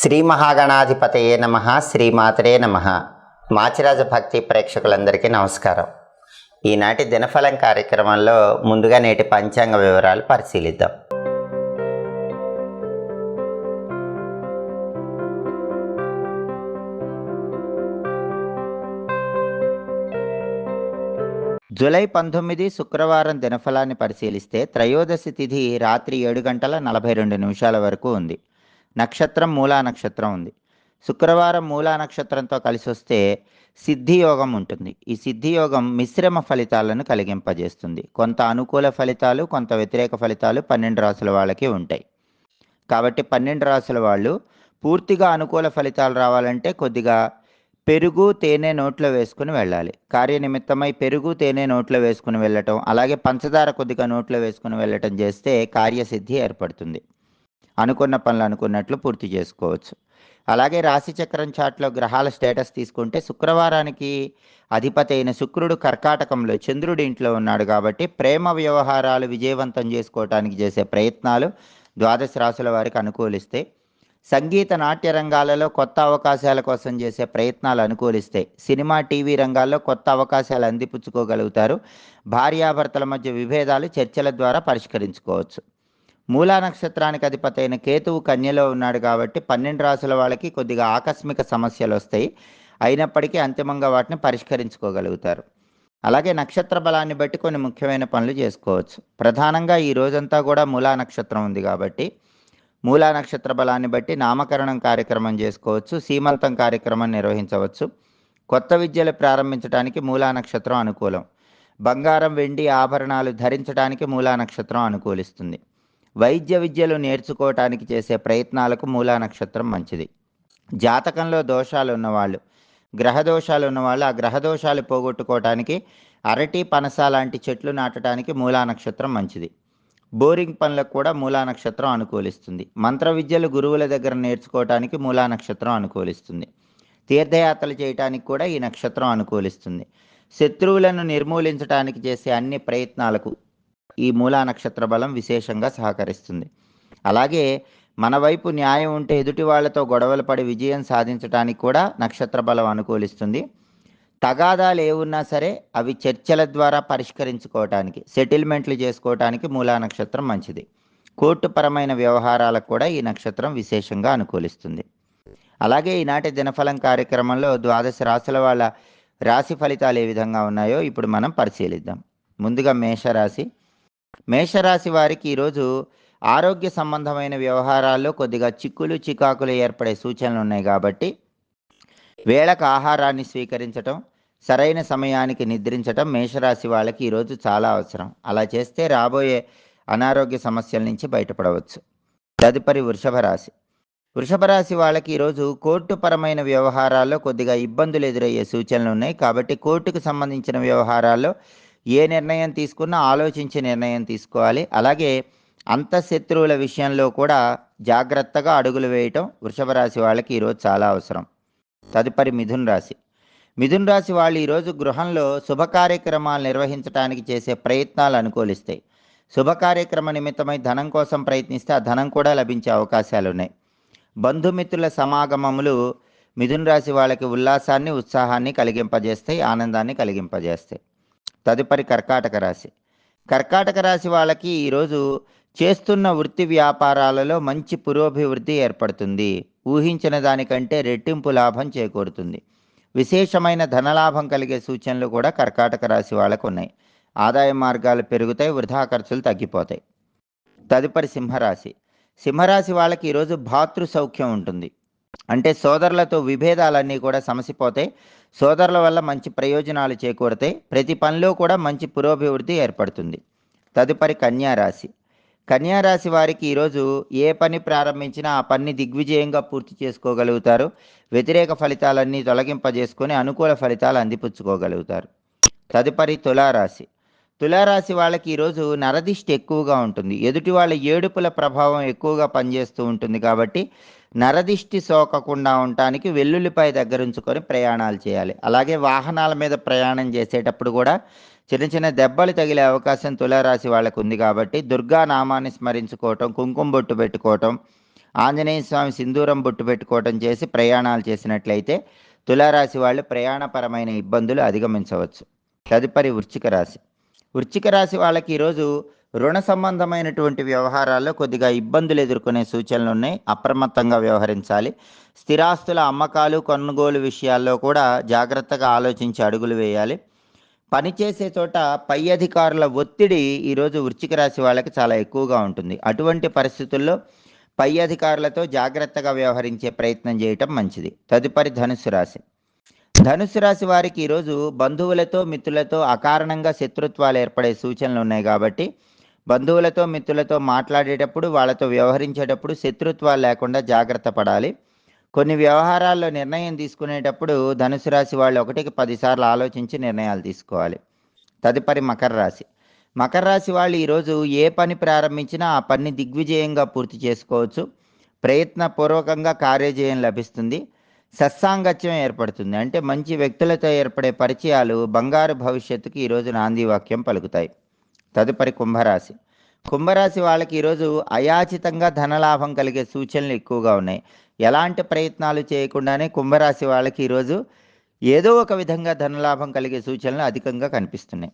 శ్రీ మహాగణాధిపతయే నమ శ్రీమాతరే నమ. మాచిరాజ భక్తి ప్రేక్షకులందరికీ నమస్కారం. ఈనాటి దినఫలం కార్యక్రమంలో ముందుగా నేటి పంచాంగ వివరాలు పరిశీలిద్దాం. జూలై పంతొమ్మిది శుక్రవారం దినఫలాన్ని పరిశీలిస్తే త్రయోదశి తిథి రాత్రి ఏడు గంటల నలభై రెండు నిమిషాల వరకు ఉంది. నక్షత్రం మూలా నక్షత్రం ఉంది. శుక్రవారం మూలా నక్షత్రంతో కలిసి వస్తే సిద్ధియోగం ఉంటుంది. ఈ సిద్ధియోగం మిశ్రమ ఫలితాలను కలిగింపజేస్తుంది. కొంత అనుకూల ఫలితాలు కొంత వ్యతిరేక ఫలితాలు పన్నెండు రాసుల వాళ్ళకి ఉంటాయి. కాబట్టి పన్నెండు రాసుల వాళ్ళు పూర్తిగా అనుకూల ఫలితాలు రావాలంటే కొద్దిగా పెరుగు తేనె నోట్లో వేసుకుని వెళ్ళాలి. కార్యనిమిత్తమై పెరుగు తేనె నోట్లో వేసుకుని వెళ్ళటం అలాగే పంచదార కొద్దిగా నోట్లో వేసుకుని వెళ్ళటం చేస్తే కార్యసిద్ధి ఏర్పడుతుంది. అనుకున్న పనులు అనుకున్నట్లు పూర్తి చేసుకోవచ్చు. అలాగే రాశి చక్రం చాట్లో గ్రహాల స్టేటస్ తీసుకుంటే శుక్రవారానికి అధిపతి అయిన శుక్రుడు కర్కాటకంలో చంద్రుడి ఇంట్లో ఉన్నాడు కాబట్టి ప్రేమ వ్యవహారాలు విజయవంతం చేసుకోవటానికి చేసే ప్రయత్నాలు ద్వాదశ రాశుల వారికి అనుకూలిస్తే సంగీత నాట్య రంగాలలో కొత్త అవకాశాల కోసం చేసే ప్రయత్నాలు అనుకూలిస్తాయి సినిమా టీవీ రంగాల్లో కొత్త అవకాశాలు అందిపుచ్చుకోగలుగుతారు. భార్యాభర్తల మధ్య విభేదాలు చర్చల ద్వారా పరిష్కరించుకోవచ్చు. మూలా నక్షత్రానికి అధిపతి అయిన కేతువు కన్యలో ఉన్నాడు కాబట్టి పన్నెండు రాసుల వాళ్ళకి కొద్దిగా ఆకస్మిక సమస్యలు వస్తాయి. అయినప్పటికీ అంతిమంగా వాటిని పరిష్కరించుకోగలుగుతారు. అలాగే నక్షత్ర బలాన్ని బట్టి కొన్ని ముఖ్యమైన పనులు చేసుకోవచ్చు. ప్రధానంగా ఈ రోజంతా కూడా మూలా నక్షత్రం ఉంది కాబట్టి మూలా నక్షత్ర బలాన్ని బట్టి నామకరణం కార్యక్రమం చేసుకోవచ్చు. సీమంతం కార్యక్రమం నిర్వహించవచ్చు. కొత్త విద్యలు ప్రారంభించడానికి మూలా నక్షత్రం అనుకూలం. బంగారం వెండి ఆభరణాలు ధరించడానికి మూలా నక్షత్రం అనుకూలిస్తుంది. వైద్య విద్యలు నేర్చుకోవటానికి చేసే ప్రయత్నాలకు మూలా నక్షత్రం మంచిది. జాతకంలో దోషాలు ఉన్నవాళ్ళు గ్రహదోషాలు ఉన్నవాళ్ళు ఆ గ్రహ దోషాలు పోగొట్టుకోవటానికి అరటి పనస లాంటి చెట్లు నాటడానికి మూలా నక్షత్రం మంచిది. బోరింగ్ పనులకు కూడా మూలా నక్షత్రం అనుకూలిస్తుంది. మంత్ర విద్యలు గురువుల దగ్గర నేర్చుకోవటానికి మూలా నక్షత్రం అనుకూలిస్తుంది. తీర్థయాత్రలు చేయటానికి కూడా ఈ నక్షత్రం అనుకూలిస్తుంది. శత్రువులను నిర్మూలించడానికి చేసే అన్ని ప్రయత్నాలకు ఈ మూలా నక్షత్ర బలం విశేషంగా సహకరిస్తుంది. అలాగే మన వైపు న్యాయం ఉంటే ఎదుటి వాళ్ళతో గొడవలు పడి విజయం సాధించడానికి కూడా నక్షత్ర బలం అనుకూలిస్తుంది. తగాదాలు ఏవున్నా సరే అవి చర్చల ద్వారా పరిష్కరించుకోవటానికి సెటిల్మెంట్లు చేసుకోవటానికి మూలా నక్షత్రం మంచిది. కోర్టుపరమైన వ్యవహారాలకు కూడా ఈ నక్షత్రం విశేషంగా అనుకూలిస్తుంది. అలాగే ఈనాటి దినఫలం కార్యక్రమంలో ద్వాదశ రాశుల వాళ్ళ రాశి ఫలితాలు ఏ విధంగా ఉన్నాయో ఇప్పుడు మనం పరిశీలిద్దాం. ముందుగా మేషరాశి మేషరాశి వారికి ఈరోజు ఆరోగ్య సంబంధమైన వ్యవహారాల్లో కొద్దిగా చిక్కులు చికాకులు ఏర్పడే సూచనలు ఉన్నాయి కాబట్టి వేళకు ఆహారాన్ని స్వీకరించటం సరైన సమయానికి నిద్రించటం మేషరాశి వాళ్ళకి ఈరోజు చాలా అవసరం. అలా చేస్తే రాబోయే అనారోగ్య సమస్యల నుంచి బయటపడవచ్చు. తదుపరి వృషభ రాశి. వృషభ రాశి వాళ్ళకి ఈరోజు కోర్టుపరమైన వ్యవహారాల్లో కొద్దిగా ఇబ్బందులు ఎదురయ్యే సూచనలు ఉన్నాయి కాబట్టి కోర్టుకు సంబంధించిన వ్యవహారాల్లో ఏ నిర్ణయం తీసుకున్నా ఆలోచించి నిర్ణయం తీసుకోవాలి. అలాగే అంతఃశత్రువుల విషయంలో కూడా జాగ్రత్తగా అడుగులు వేయటం వృషభ రాశి వాళ్ళకి ఈరోజు చాలా అవసరం. తదుపరి మిథున్ రాశి. మిథున్ రాశి వాళ్ళు ఈరోజు గృహంలో శుభ కార్యక్రమాలు నిర్వహించడానికి చేసే ప్రయత్నాలు అనుకూలిస్తాయి. శుభ కార్యక్రమ నిమిత్తమై ధనం కోసం ప్రయత్నిస్తే ఆ ధనం కూడా లభించే అవకాశాలు ఉన్నాయి. బంధుమిత్రుల సమాగమములు మిథున్ రాశి వాళ్ళకి ఉల్లాసాన్ని ఉత్సాహాన్ని కలిగింపజేస్తాయి ఆనందాన్ని కలిగింపజేస్తాయి. తదుపరి కర్కాటక రాశి. కర్కాటక రాశి వాళ్ళకి ఈరోజు చేస్తున్న వృత్తి వ్యాపారాలలో మంచి పురోభివృద్ధి ఏర్పడుతుంది. ఊహించిన దానికంటే రెట్టింపు లాభం చేకూరుతుంది. విశేషమైన ధనలాభం కలిగే సూచనలు కూడా కర్కాటక రాశి వాళ్ళకు ఉన్నాయి. ఆదాయ మార్గాలు పెరుగుతాయి వృధా ఖర్చులు తగ్గిపోతాయి. తదుపరి సింహరాశి. సింహరాశి వాళ్ళకి ఈరోజు భాతృ సౌఖ్యం ఉంటుంది. అంటే సోదరులతో విభేదాలన్నీ కూడా సమసిపోతాయి. సోదరుల వల్ల మంచి ప్రయోజనాలు చేకూరుతాయి. ప్రతి పనిలో కూడా మంచి పురోభివృద్ధి ఏర్పడుతుంది. తదుపరి కన్యారాశి. కన్యారాశి వారికి ఈరోజు ఏ పని ప్రారంభించినా ఆ పని దిగ్విజయంగా పూర్తి చేసుకోగలుగుతారు. వ్యతిరేక ఫలితాలన్నీ తొలగింపజేసుకొని అనుకూల ఫలితాలు అందిపుచ్చుకోగలుగుతారు. తదుపరి తులారాశి. తులారాశి వాళ్ళకి ఈరోజు నరదిష్టి ఎక్కువగా ఉంటుంది. ఎదుటి వాళ్ళ ఏడుపుల ప్రభావం ఎక్కువగా పనిచేస్తూ ఉంటుంది కాబట్టి నరదిష్టి సోకకుండా ఉండటానికి వెల్లుల్లిపాయ దగ్గర ఉంచుకొని ప్రయాణాలు చేయాలి. అలాగే వాహనాల మీద ప్రయాణం చేసేటప్పుడు కూడా చిన్న చిన్న దెబ్బలు తగిలే అవకాశం తులారాశి వాళ్ళకు ఉంది కాబట్టి దుర్గా నామాన్ని స్మరించుకోవటం కుంకుమ బొట్టు పెట్టుకోవటం ఆంజనేయ స్వామి సింధూరం బొట్టు పెట్టుకోవటం చేసి ప్రయాణాలు చేసినట్లయితే తులారాశి వాళ్ళు ప్రయాణపరమైన ఇబ్బందులు అధిగమించవచ్చు. తదుపరి వృచ్చిక రాశి. వృచ్చిక రాశి వాళ్ళకి ఈరోజు రుణ సంబంధమైనటువంటి వ్యవహారాల్లో కొద్దిగా ఇబ్బందులు ఎదుర్కొనే సూచనలు ఉన్నాయి. అప్రమత్తంగా వ్యవహరించాలి. స్థిరాస్తుల అమ్మకాలు కొనుగోలు విషయాల్లో కూడా జాగ్రత్తగా ఆలోచించి అడుగులు వేయాలి. పనిచేసే చోట పై అధికారుల ఒత్తిడి ఈరోజు వృశ్చిక రాశి వాళ్ళకి చాలా ఎక్కువగా ఉంటుంది. అటువంటి పరిస్థితుల్లో పై అధికారులతో జాగ్రత్తగా వ్యవహరించే ప్రయత్నం చేయటం మంచిది. తదుపరి ధనుసు రాశి. ధనుసు రాశి వారికి ఈరోజు బంధువులతో మిత్రులతో అకారణంగా శత్రుత్వాలు ఏర్పడే సూచనలు ఉన్నాయి కాబట్టి బంధువులతో మిత్రులతో మాట్లాడేటప్పుడు వాళ్ళతో వ్యవహరించేటప్పుడు శత్రుత్వాలు లేకుండా జాగ్రత్త పడాలి. కొన్ని వ్యవహారాల్లో నిర్ణయం తీసుకునేటప్పుడు ధనుసు రాశి వాళ్ళు ఒకటికి పదిసార్లు ఆలోచించి నిర్ణయాలు తీసుకోవాలి. తదుపరి మకర రాశి. మకర రాశి వాళ్ళు ఈరోజు ఏ పని ప్రారంభించినా ఆ పని దిగ్విజయంగా పూర్తి చేసుకోవచ్చు. ప్రయత్నపూర్వకంగా కార్యజయం లభిస్తుంది. సత్సాంగత్యం ఏర్పడుతుంది. అంటే మంచి వ్యక్తులతో ఏర్పడే పరిచయాలు బంగారు భవిష్యత్తుకి ఈరోజు నాంది వాక్యం పలుకుతాయి. తదుపరి కుంభరాశి. కుంభరాశి వాళ్ళకి ఈరోజు అయాచితంగా ధనలాభం కలిగే సూచనలు ఎక్కువగా ఉన్నాయి. ఎలాంటి ప్రయత్నాలు చేయకుండానే కుంభరాశి వాళ్ళకి ఈరోజు ఏదో ఒక విధంగా ధనలాభం కలిగే సూచనలు అధికంగా కనిపిస్తున్నాయి.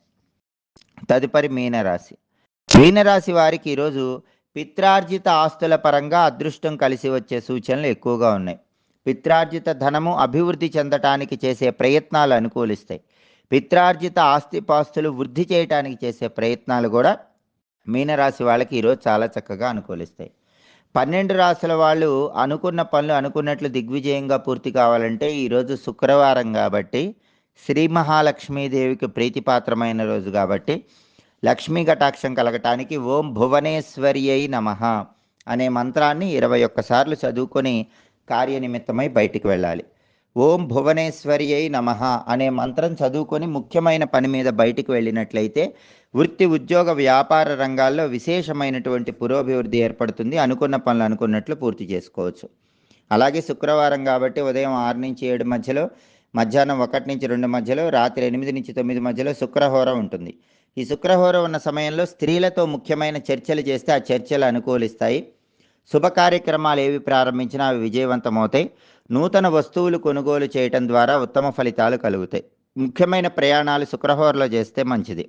తదుపరి మీనరాశి. మీనరాశి వారికి ఈరోజు పిత్రార్జిత ఆస్తుల పరంగా అదృష్టం కలిసి వచ్చే సూచనలు ఎక్కువగా ఉన్నాయి. పిత్రార్జిత ధనము అభివృద్ధి చెందటానికి చేసే ప్రయత్నాలు అనుకూలిస్తాయి. పిత్రార్జిత ఆస్తిపాస్తులు వృద్ధి చేయటానికి చేసే ప్రయత్నాలు కూడా మీనరాశి వాళ్ళకి ఈరోజు చాలా చక్కగా అనుకూలిస్తాయి. పన్నెండు రాశుల వాళ్ళు అనుకున్న పనులు అనుకున్నట్లు దిగ్విజయంగా పూర్తి కావాలంటే ఈరోజు శుక్రవారం కాబట్టి శ్రీ మహాలక్ష్మీదేవికి ప్రీతిపాత్రమైన రోజు కాబట్టి లక్ష్మీ కటాక్షం కలగటానికి ఓం భువనేశ్వర్యై నమ అనే మంత్రాన్ని ఇరవై ఒక్కసార్లు చదువుకొని కార్యనిమిత్తమై బయటికి వెళ్ళాలి. ఓం భువనేశ్వర్యై నమ అనే మంత్రం చదువుకొని ముఖ్యమైన పని మీద బయటికి వెళ్ళినట్లయితే వృత్తి ఉద్యోగ వ్యాపార రంగాల్లో విశేషమైనటువంటి పురోభివృద్ధి ఏర్పడుతుంది. అనుకున్న పనులు అనుకున్నట్లు పూర్తి చేసుకోవచ్చు. అలాగే శుక్రవారం కాబట్టి ఉదయం ఆరు నుంచి ఏడు మధ్యలో మధ్యాహ్నం ఒకటి నుంచి రెండు మధ్యలో రాత్రి ఎనిమిది నుంచి తొమ్మిది మధ్యలో శుక్రహోర ఉంటుంది. ఈ శుక్రహోర ఉన్న సమయంలో స్త్రీలతో ముఖ్యమైన చర్చలు చేస్తే ఆ చర్చలు అనుకూలిస్తాయి. శుభ కార్యక్రమాలు ఏవి ప్రారంభించినా అవి విజయవంతమవుతాయి. నూతన వస్తువులు కొనుగోలు చేయటం ద్వారా ఉత్తమ ఫలితాలు కలుగుతాయి. ముఖ్యమైన ప్రయాణాలు శుక్రహోరలో చేస్తే మంచిది.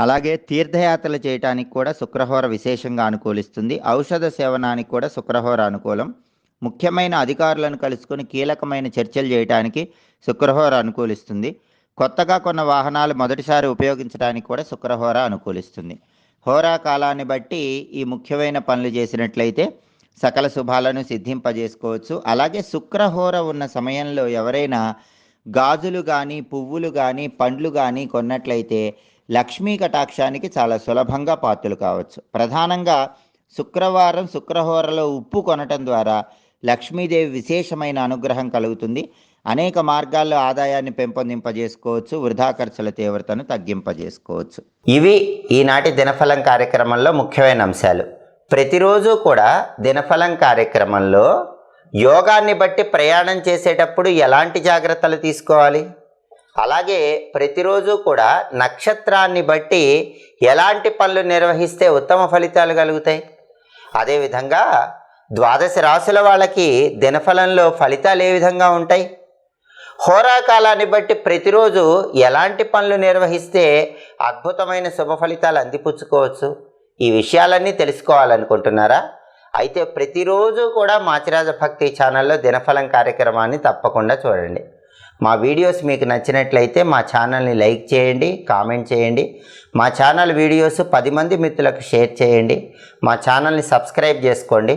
అలాగే తీర్థయాత్రలు చేయటానికి కూడా శుక్రహోర విశేషంగా అనుకూలిస్తుంది. ఔషధ సేవనానికి కూడా శుక్రహోర అనుకూలం. ముఖ్యమైన అధికారులను కలుసుకొని కీలకమైన చర్చలు చేయడానికి శుక్రహోర అనుకూలిస్తుంది. కొత్తగా కొన్న వాహనాలు మొదటిసారి ఉపయోగించడానికి కూడా శుక్రహోర అనుకూలిస్తుంది. హోరా కాలాన్ని బట్టి ఈ ముఖ్యమైన పనులు చేసినట్లయితే సకల శుభాలను సిద్ధింపజేసుకోవచ్చు. అలాగే శుక్రహోర ఉన్న సమయంలో ఎవరైనా గాజులు కానీ పువ్వులు కానీ పండ్లు కానీ కొన్నట్లయితే లక్ష్మీ కటాక్షానికి చాలా సులభంగా పాత్రలు కావచ్చు. ప్రధానంగా శుక్రవారం శుక్రహోరలో ఉప్పు కొనటం ద్వారా లక్ష్మీదేవి విశేషమైన అనుగ్రహం కలుగుతుంది. అనేక మార్గాల్లో ఆదాయాన్ని పెంపొందింపజేసుకోవచ్చు వృధా ఖర్చుల తీవ్రతను తగ్గింపజేసుకోవచ్చు. ఇవి ఈనాటి దినఫలం కార్యక్రమంలో ముఖ్యమైన అంశాలు. ప్రతిరోజు కూడా దినఫలం కార్యక్రమంలో యోగాన్ని బట్టి ప్రయాణం చేసేటప్పుడు ఎలాంటి జాగ్రత్తలు తీసుకోవాలి? అలాగే ప్రతిరోజు కూడా నక్షత్రాన్ని బట్టి ఎలాంటి పనులు నిర్వహిస్తే ఉత్తమ ఫలితాలు కలుగుతాయి? అదేవిధంగా ద్వాదశ రాశుల వాళ్ళకి దినఫలంలో ఫలితాలు ఏ విధంగా ఉంటాయి? హోరాకాలాన్ని బట్టి ప్రతిరోజు ఎలాంటి పనులు నిర్వహిస్తే అద్భుతమైన శుభ ఫలితాలు అందిపుచ్చుకోవచ్చు? ఈ విషయాలన్నీ తెలుసుకోవాలనుకుంటున్నారా? అయితే ప్రతిరోజు కూడా మాచిరాజ భక్తి ఛానల్లో దినఫలం కార్యక్రమాన్ని తప్పకుండా చూడండి. మా వీడియోస్ మీకు నచ్చినట్లయితే మా ఛానల్ని లైక్ చేయండి కామెంట్ చేయండి. మా ఛానల్ వీడియోస్ పది మంది మిత్రులకు షేర్ చేయండి. మా ఛానల్ని సబ్స్క్రైబ్ చేసుకోండి.